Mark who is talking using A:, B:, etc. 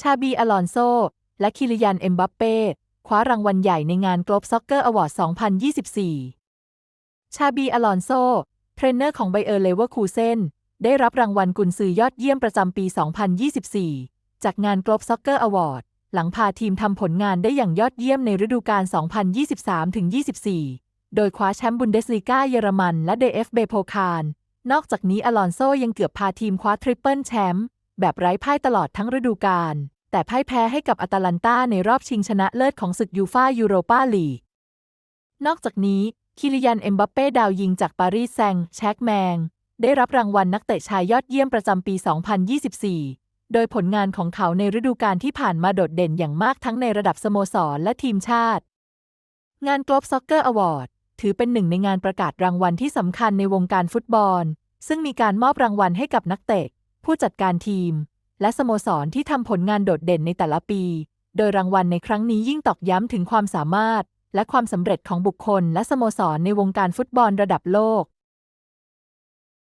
A: ชาบีอลอนโซ และคิลิยันเอ็มบัปเป้คว้ารางวัลใหญ่ในงาน Globe Soccer Award 2024 ชาบีอลอนโซ เทรนเนอร์ของไบเออร์เลเวอร์คูเซนได้รับรางวัลกุนซือยอดเยี่ยมประจำปี 2024 จากงาน Globe Soccer Award หลังพาทีมทำผลงานได้อย่างยอดเยี่ยมในฤดูกาล 2023-24 โดยคว้าแชมป์บุนเดสลีกาเยอรมันและ DFB โพคาลนอกจากนี้อลอนโซยังเกือบพาทีมคว้าทริปเปิลแชมป์ แบบไร้พ่ายตลอดทั้งฤดูกาล แต่พ่ายแพ้ให้กับอาตาลันตาในรอบชิงชนะเลิศของศึกยูฟ่ายูโรปาลีก นอกจากนี้ คิลิยัน เอ็มบัปเป้ดาวยิงจากปารีสแซงต์แชกแมง ได้รับรางวัลนักเตะชายยอดเยี่ยมประจำปี 2024 โดยผลงานของเขาในฤดูกาลที่ผ่านมาโดดเด่นอย่างมากทั้งในระดับสโมสรและทีมชาติ งาน Globe Soccer Award ถือเป็นหนึ่งในงานประกาศรางวัลที่สำคัญในวงการฟุตบอล ซึ่งมีการมอบรางวัลให้กับนักเตะ ผู้จัดการทีม และสโมสรที่ทำผลงานโดดเด่นในแต่ละปี โดยรางวัลในครั้งนี้ยิ่งตอกย้ำถึงความสามารถ และความสำเร็จของบุคคลและสโมสรในวงการฟุตบอลระดับโลก